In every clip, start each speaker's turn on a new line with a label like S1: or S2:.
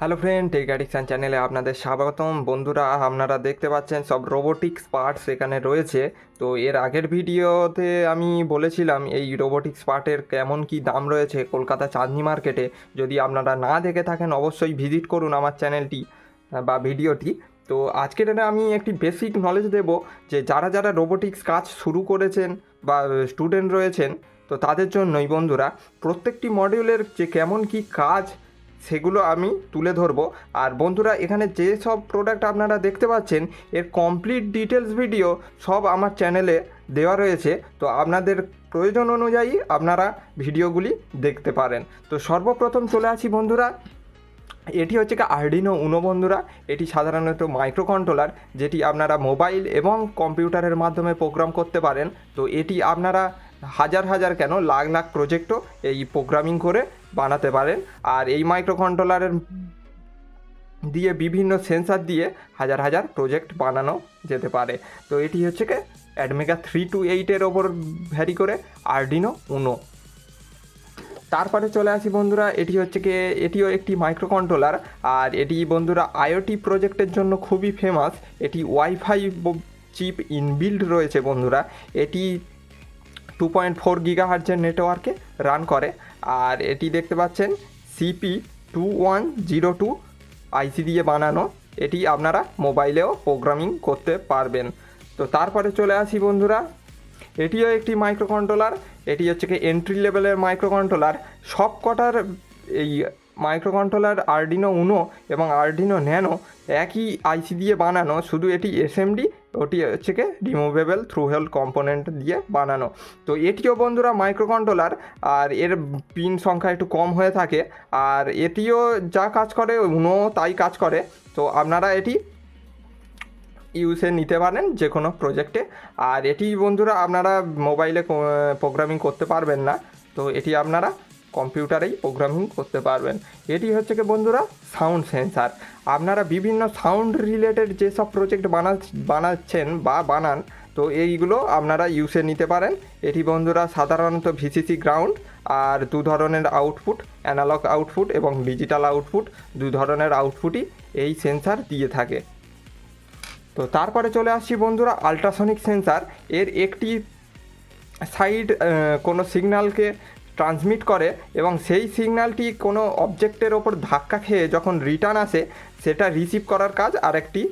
S1: Hello friend, take addiction চ্যানেলে আপনাদের স্বাগতম। বন্ধুরা, আপনারা দেখতে পাচ্ছেন সব রোবোটিক্স পার্টস এখানে রয়েছে। তো এর আগের ভিডিওতে আমি বলেছিলাম, এই রোবোটিক্স পার্টের কেমন কি দাম রয়েছে কলকাতা চাঁদনি মার্কেটে। যদি আপনারা না দেখে থাকেন, অবশ্যই ভিজিট করুন আমার চ্যানেলটি বা ভিডিওটি। তো আজকের এটা আমি একটি বেসিক নলেজ দেব যে যারা যারা রোবোটিক্স কাজ শুরু করেছেন বা স্টুডেন্ট রয়েছেন, তো তাদের জন্যই বন্ধুরা, প্রত্যেকটি মডিউলের যে কেমন কি কাজ সেগুলো আমি তুলে ধরবো। আর বন্ধুরা, এখানে যে সব প্রোডাক্ট আপনারা দেখতে পাচ্ছেন, এর কমপ্লিট ডিটেলস ভিডিও সব আমার চ্যানেলে দেওয়া রয়েছে। তো আপনাদের প্রয়োজন অনুযায়ী আপনারা ভিডিওগুলি দেখতে পারেন। তো সর্বপ্রথম চলে আসি বন্ধুরা। এটি হচ্ছে কি আর্ডিনো উনো বন্ধুরা। এটি সাধারণত মাইক্রো কন্ট্রোলার যেটি আপনারা মোবাইল এবং কম্পিউটারের মাধ্যমে প্রোগ্রাম করতে পারেন। তো এটি আপনারা হাজার হাজার কেন, লাখ লাখ প্রজেক্টও এই প্রোগ্রামিং করে বানাতে পারেন। আর এই মাইক্রো কন্ট্রোলারের দিয়ে বিভিন্ন সেন্সার দিয়ে হাজার হাজার প্রজেক্ট বানানো যেতে পারে। তো এটি হচ্ছে কি অ্যাডমেগা থ্রি টু এইটের ওপর ভ্যারি করে আর্ডিনো উনো তারপরে চলে আসি বন্ধুরা, এটি হচ্ছে কি এটিও একটি মাইক্রো কন্ট্রোলার আর এটি বন্ধুরা আইওটি প্রজেক্টের জন্য খুবই ফেমাস এটি ওয়াইফাই চিপ ইনবিল্ড রয়েছে বন্ধুরা। এটি টু পয়েন্ট ফোর গিগা হার্জের নেটওয়ার্কে রান করে। আর এটি দেখতে পাচ্ছেন CP two one zero two IC দিয়ে বানানো। এটি আপনারা মোবাইলেও প্রোগ্রামিং করতে পারবেন। তো তারপরে চলে আসি বন্ধুরা, এটিও একটি মাইক্রো কন্ট্রোলার এটি হচ্ছে কি এন্ট্রি লেভেলের মাইক্রো কন্ট্রোলার সব কটার এই মাইক্রো কন্ট্রোলার আর্ডিনো উনো এবং আর্ডিনো ন্যানো একই আইসি দিয়ে বানানো, শুধু এটি এসএমডি ওটি হচ্ছে কি রিমুভেবল থ্রু হেল কম্পোনেন্ট দিয়ে বানানো। তো এটিও বন্ধুরা মাইক্রো কন্ট্রোলার আর এর পিন সংখ্যা একটু কম হয়ে থাকে আর এটিও যা কাজ করে উনো তাই কাজ করে। তো আপনারা এটি ইউসে নিতে পারেন যে কোনো প্রজেক্টে আর এটি বন্ধুরা আপনারা মোবাইলে প্রোগ্রামিং করতে পারবেন না। তো এটি আপনারা কম্পিউটারেই প্রোগ্রামিং করতে পারবেন। এটি হচ্ছে কি বন্ধুরা, সাউন্ড সেন্সার। আপনারা বিভিন্ন সাউন্ড রিলেটেড যেসব প্রজেক্ট বানা, বানাচ্ছেন বা বানান, তো এইগুলো আপনারা ইউসে নিতে পারেন। এটি বন্ধুরা সাধারণত ভিসিসি গ্রাউন্ড আর দু ধরনের আউটপুট, অ্যানালগ আউটপুট এবং ডিজিটাল আউটপুট, দু ধরনের আউটপুটই এই সেন্সার দিয়ে থাকে। তো তারপরে চলে আসছি বন্ধুরা, আলট্রাসনিক সেন্সার। এর একটি সাইড কোনো সিগন্যালকে ট্রান্সমিট করে এবং সেই সিগন্যালটি কোনো অবজেক্টের ওপর ধাক্কা খেয়ে যখন রিটার্ন আসে, সেটা রিসিভ করার কাজ আরেকটি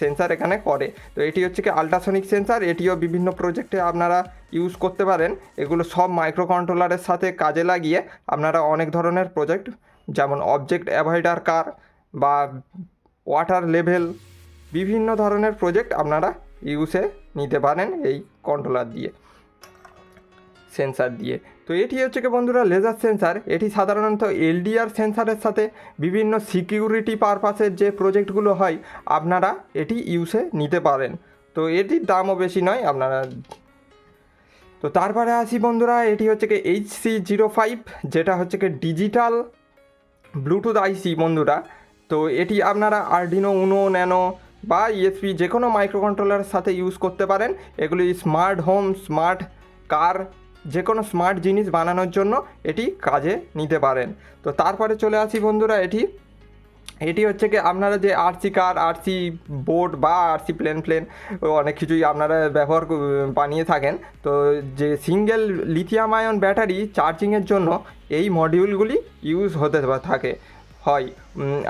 S1: সেন্সার এখানে করে। তো এটি হচ্ছে কি আলট্রাসনিক সেন্সার এটিও বিভিন্ন প্রজেক্টে আপনারা ইউজ করতে পারেন। এগুলো সব মাইক্রো কন্ট্রোলারের সাথে কাজে লাগিয়ে আপনারা অনেক ধরনের প্রজেক্ট যেমন অবজেক্ট অ্যাভয়েডার কার বা ওয়াটার লেভেল বিভিন্ন ধরনের প্রজেক্ট আপনারা ইউসে নিতে পারেন এই কন্ট্রোলার দিয়ে সেন্সার দিয়ে। তো এটি হচ্ছে কি বন্ধুরা লেজার সেন্সার এটি সাধারণত এলডিআর সেন্সারের সাথে বিভিন্ন সিকিউরিটি পারপাসের যে প্রজেক্টগুলো হয়, আপনারা এটি ইউসে নিতে পারেন। তো এটির দামও বেশি নয় আপনারা তো তারপরে আসি বন্ধুরা, এটি হচ্ছে কি এইচ সি জিরো ফাইভ যেটা হচ্ছে কি ডিজিটাল ব্লুটুথ আইসি বন্ধুরা। তো এটি আপনারা আর্ডিনো উনো ন্যানো বা ইএসপি যে কোনো মাইক্রো কন্ট্রোলারের সাথে ইউজ করতে পারেন। এগুলি স্মার্ট হোম স্মার্ট কার যে কোনো স্মার্ট জিনিস বানানোর জন্য এটি কাজে নিতে পারেন। তো তারপরে চলে আসি বন্ধুরা এটি। এটি হচ্ছে কি আপনারা যে আরসি কার আরসি বোর্ড বা আরসি প্লেন প্লেন অনেক কিছুই আপনারা ব্যবহার বানিয়ে থাকেন। তো যে সিঙ্গেল লিথিয়াম আয়ন ব্যাটারি চার্জিংয়ের জন্য এই মডিউলগুলি ইউজ হতে থাকে, হয়।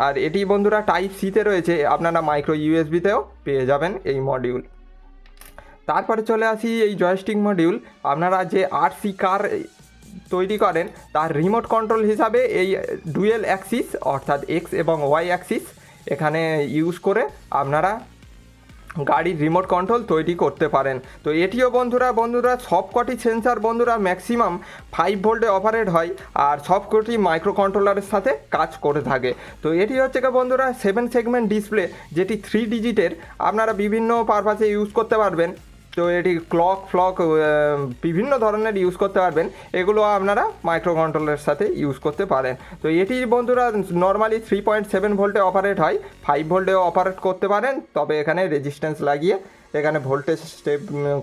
S1: আর এটি বন্ধুরা টাইপ সিতে রয়েছে, আপনারা মাইক্রো ইউএসবিতেও পেয়ে যাবেন এই মডিউল তারপরে চলে আসি এই জয়স্টিক মডিউল আপনারা যে আরসি কার তৈরি করেন, তার রিমোট কন্ট্রোল হিসাবে এই ডুয়েল অ্যাক্সিস অর্থাৎ এক্স এবং ওয়াই অ্যাক্সিস এখানে ইউজ করে আপনারা গাড়ির রিমোট কন্ট্রোল তৈরি করতে পারেন। তো এটিও বন্ধুরা বন্ধুরা সবকটি সেন্সার বন্ধুরা ম্যাক্সিমাম ফাইভ ভোল্টে অপারেট হয় আর সবকটি মাইক্রো কন্ট্রোলারের সাথে কাজ করে থাকে। তো এটি হচ্ছে কি বন্ধুরা সেভেন সেগমেন্ট ডিসপ্লে যেটি থ্রি ডিজিটের আপনারা বিভিন্ন পারপাসে ইউজ করতে পারবেন। তো এটি ক্লক ফ্লক বিভিন্ন ধরনের ইউজ করতে পারবেন। এগুলো আপনারা মাইক্রো কন্ট্রোলের সাথে ইউজ করতে পারেন। তো এটি বন্ধুরা নর্মালি থ্রি পয়েন্ট সেভেন ভোল্টে অপারেট হয়। ফাইভ ভোল্টেও অপারেট করতে পারেন। তবে এখানে রেজিস্ট্যান্স লাগিয়ে এখানে voltage step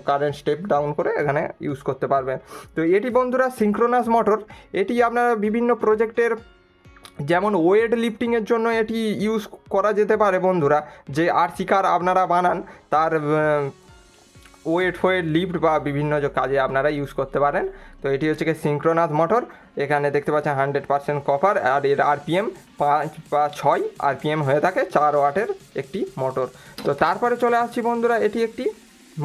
S1: current step down করে এখানে ইউজ করতে পারবেন। তো এটি বন্ধুরা সিঙ্ক্রোনাস মোটর এটি আপনারা বিভিন্ন প্রজেক্টের যেমন ওয়েট লিফটিংয়ের জন্য এটি ইউজ করা যেতে পারে বন্ধুরা। যে আরসি কার আপনারা বানান, তার ওয়েট হয়ে লিফট বা বিভিন্ন কাজে আপনারা ইউজ করতে পারেন। তো এটি হচ্ছে সিঙ্ক্রোনাস মোটর এখানে দেখতে পাচ্ছেন হান্ড্রেড পার্সেন্ট কপার আর এর আরপিএম পাঁচ বা ছয় আরপিএম হয়ে থাকে, চার ওয়াটের একটি মোটর তো তারপরে চলে আসছি বন্ধুরা, এটি একটি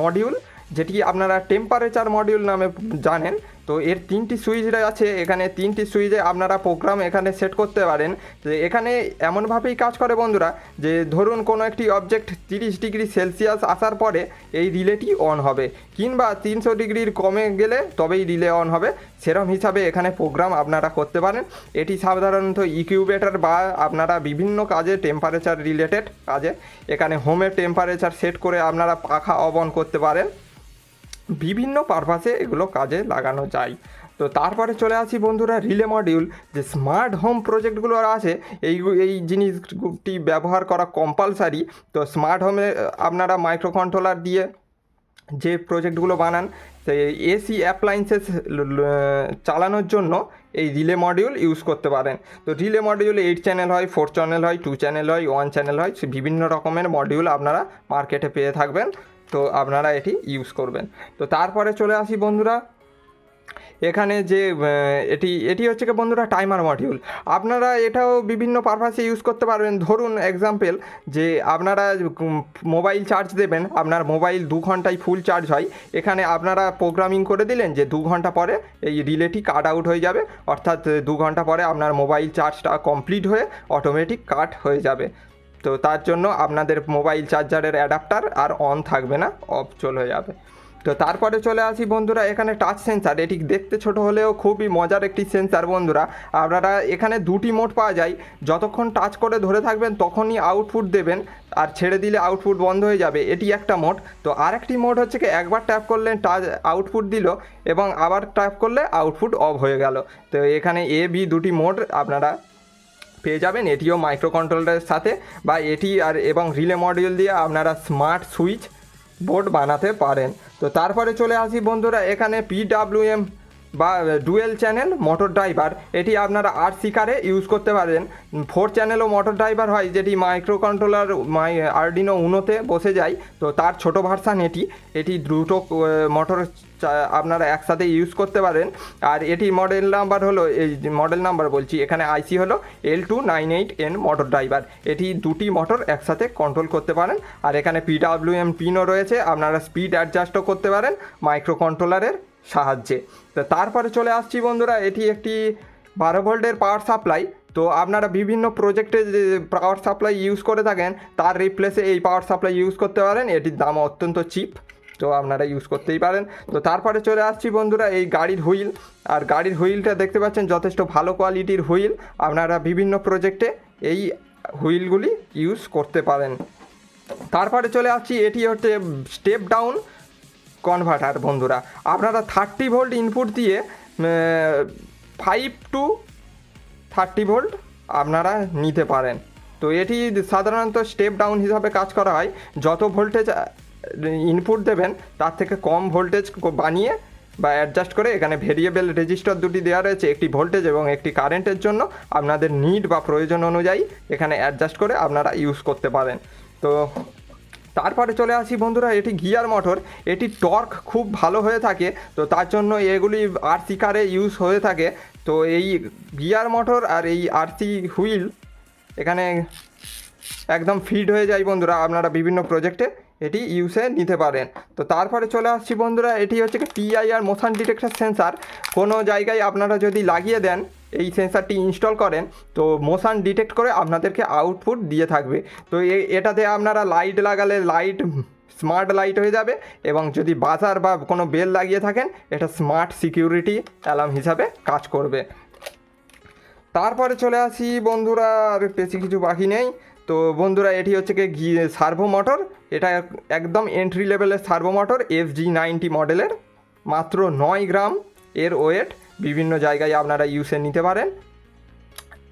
S1: মডিউল যেটি আপনারা টেম্পারেচার মডিউল নামে জানেন। তো এর তিনটি সুইচ আছে, এখানে তিনটি সুইচে আপনারা প্রোগ্রাম এখানে সেট করতে পারেন। যে এখানে এমনভাবেই কাজ করে বন্ধুরা যে ধরুন কোনো একটি অবজেক্ট তিরিশ ডিগ্রি সেলসিয়াস আসার পরে এই রিলেটি অন হবে, কিংবা তিনশো ডিগ্রির কমে গেলে তবেই রিলে অন হবে। সেরম হিসাবে এখানে প্রোগ্রাম আপনারা করতে পারেন। এটি সাধারণত ইকিউবেটার বা আপনারা বিভিন্ন কাজে টেম্পারেচার রিলেটেড কাজে। এখানে হোমের টেম্পারেচার সেট করে আপনারা পাখা অবন করতে পারেন। বিভিন্ন পারপাসে এগুলো কাজে লাগানো যায়। তো তারপরে চলে আসি বন্ধুরা রিলে মডিউল যে স্মার্ট হোম প্রজেক্টগুলো আছে, এই এই জিনিসটি ব্যবহার করা কম্পালসারি তো স্মার্ট হোমে আপনারা মাইক্রো কন্ট্রোলার দিয়ে যে প্রজেক্টগুলো বানান, সেই এসি অ্যাপ্লায়েন্সেস চালানোর জন্য এই রিলে মডিউল ইউজ করতে পারেন। তো রিলে মডিউল এইট চ্যানেল হয় ফোর চ্যানেল হয় টু চ্যানেল হয় ওয়ান চ্যানেল হয় বিভিন্ন রকমের মডিউল আপনারা মার্কেটে পেয়ে থাকবেন। তো আপনারা এটি ইউজ করবেন। তো তারপরে চলে আসি বন্ধুরা, এখানে যে এটি এটি হচ্ছে কি বন্ধুরা টাইমার মডিউল আপনারা এটাও বিভিন্ন পারপাসে ইউজ করতে পারবেন। ধরুন এক্সাম্পল যে, আপনারা মোবাইল চার্জ দেবেন, আপনার মোবাইল দু ঘন্টায় ফুল চার্জ হয়। এখানে আপনারা প্রোগ্রামিং করে দিলেন যে, দু ঘণ্টা পরে এই রিলেটি কাট আউট হয়ে যাবে। অর্থাৎ দু ঘণ্টা পরে আপনার মোবাইল চার্জটা কমপ্লিট হয়ে অটোমেটিক কাট হয়ে যাবে। তো তার জন্য আপনাদের মোবাইল চার্জারের অ্যাডাপ্টার আর অন থাকবে না অফ চলে যাবে। তো তারপরে চলে আসি বন্ধুরা, এখানে টাচ সেন্সার এটি দেখতে ছোট হলেও খুবই মজার একটি সেন্সার বন্ধুরা। আপনারা এখানে দুটি মোড পাওয়া যায়, যতক্ষণ টাচ করে ধরে থাকবেন তখনই আউটপুট দেবেন, আর ছেড়ে দিলে আউটপুট বন্ধ হয়ে যাবে, এটি একটা মোড তো আরেকটি মোড হচ্ছে কি, একবার ট্যাপ করলেন টাচ আউটপুট দিল, এবং আবার ট্যাপ করলে আউটপুট অফ হয়ে গেল। তো এখানে এ বি দুটি মোড আপনারা পেয়ে যাবেন। এটিও মাইক্রো কন্ট্রোলারের সাথে বা এটি আর এবং রিলে মডিউল দিয়ে আপনারা স্মার্ট সুইচ বোর্ড বানাতে পারেন। তো তারপরে চলে আসি বন্ধুরা, এখানে পিডাব্লিউএম বা ডুয়েল চ্যানেল মোটর ড্রাইভার, এটি আপনারা আর শিকারে ইউজ করতে পারেন ফোর চ্যানেলও মোটর ড্রাইভার হয়, যেটি মাইক্রো কন্ট্রোলার মাই, আরডিনো উনোতে বসে যায়। তো তার ছোট ভার্সান এটি। এটি দ্রুত মোটর আপনারা একসাথে ইউজ করতে পারেন। আর এটি মডেল নাম্বার হলো, এই মডেল নাম্বার বলছি, এখানে আইসি হলো L two nine eight N motor driver এটি দুটি মোটর একসাথে কন্ট্রোল করতে পারেন। আর এখানে পিডাব্লিউএম পিনও রয়েছে, আপনারা স্পিড অ্যাডজাস্টও করতে পারেন মাইক্রো কন্ট্রোলারের সাহায্যে। তো তারপরে চলে আসছি বন্ধুরা, এটি একটি বারো ভোল্টের পাওয়ার সাপ্লাই তো আপনারা বিভিন্ন প্রজেক্টে যে পাওয়ার সাপ্লাই ইউজ করে থাকেন, তার রিপ্লেসে এই পাওয়ার সাপ্লাই ইউজ করতে পারেন। এটির দাম অত্যন্ত চিপ তো আপনারা ইউজ করতেই পারেন। তো তারপরে চলে আসছি বন্ধুরা, এই গাড়ির হুইল আর গাড়ির হুইলটা দেখতে পাচ্ছেন, যথেষ্ট ভালো কোয়ালিটির হুইল আপনারা বিভিন্ন প্রজেক্টে এই হুইলগুলি ইউজ করতে পারেন। তারপরে চলে আসছি, এটি হচ্ছে স্টেপ ডাউন কনভার্টার বন্ধুরা। আপনারা থার্টি ভোল্ট ইনপুট দিয়ে ফাইভ টু থার্টি ভোল্ট আপনারা নিতে পারেন। তো এটি সাধারণত স্টেপ ডাউন হিসাবে কাজ করা হয়। যত ভোল্টেজ ইনপুট দেবেন, তার থেকে কম ভোল্টেজ বানিয়ে বা অ্যাডজাস্ট করে এখানে ভেরিয়েবল রেজিস্টার দুটি দেওয়া রয়েছে। একটি ভোল্টেজ এবং একটি কারেন্টের জন্য আপনাদের নিড বা প্রয়োজন অনুযায়ী এখানে অ্যাডজাস্ট করে আপনারা ইউজ করতে পারেন। তো তারপরে চলে আসি বন্ধুরা, এটি গিয়ার মোটর, এটি টর্ক খুব ভালো হয়ে থাকে, তো তার জন্য এগুলি আরসি কারে ইউজ হয়ে থাকে, তো এই গিয়ার মোটর আর এই আরসি হুইল এখানে একদম ফিট হয়ে যায় বন্ধুরা, আপনারা বিভিন্ন প্রজেক্টে এটি ইউসে নিতে পারেন। তো তারপরে চলে আসছি বন্ধুরা, এটি হচ্ছে কি পিআইআর মোশন ডিটেক্টর সেন্সার কোনো জায়গায় আপনারা যদি লাগিয়ে দেন এই সেন্সারটি ইনস্টল করেন, তো মোশন ডিটেক্ট করে আপনাদেরকে আউটপুট দিয়ে থাকবে। তো এটাতে আপনারা লাইট লাগালে লাইট স্মার্ট লাইট হয়ে যাবে এবং যদি বাজার বা কোনো বেল লাগিয়ে থাকেন, এটা স্মার্ট সিকিউরিটি অ্যালার্ম হিসাবে কাজ করবে। তারপরে চলে আসি বন্ধুরা, আর বেশি কিছু বাকি নেই। তো বন্ধুরা, এটি হচ্ছে কি সার্ভো মোটর এটা একদম এন্ট্রি লেভেলের servo motor F G ninety মডেলের মাত্র নয় গ্রাম এর ওয়েট বিভিন্ন জায়গায় আপনারা ইউসে নিতে পারেন।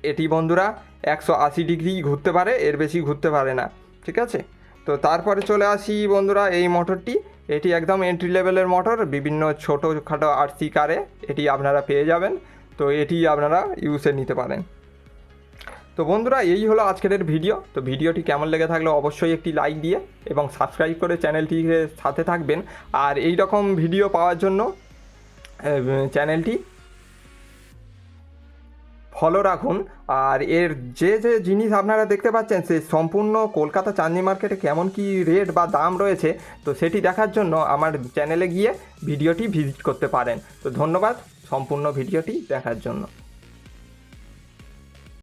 S1: এটি বন্ধুরা একশো আশি ডিগ্রি ঘুরতে পারে, এর বেশি ঘুরতে পারে না, ঠিক আছে? তো তারপরে চলে আসি বন্ধুরা এই মোটরটি এটি একদম এন্ট্রি লেভেলের মোটর বিভিন্ন ছোটো ছোটোখাটো আরসি কারে এটি আপনারা পেয়ে যাবেন। তো এটি আপনারা ইউসে নিতে পারেন। তো বন্ধুরা এই হলো আজকের ভিডিও তো ভিডিওটি কেমন লেগে থাকলে অবশ্যই একটি লাইক দিয়ে এবং সাবস্ক্রাইব করে চ্যানেলটির সাথে থাকবেন। আর এই রকম ভিডিও পাওয়ার জন্য চ্যানেলটি ফলো রাখুন। আর এর যে যে জিনিস আপনারা দেখতে পাচ্ছেন, সে সম্পূর্ণ কলকাতা চাঁদনি মার্কেটে কেমন কি রেট বা দাম রয়েছে, তো সেটি দেখার জন্য আমার চ্যানেলে গিয়ে ভিডিওটি ভিজিট করতে পারেন। তো ধন্যবাদ, সম্পূর্ণ ভিডিওটি দেখার জন্য।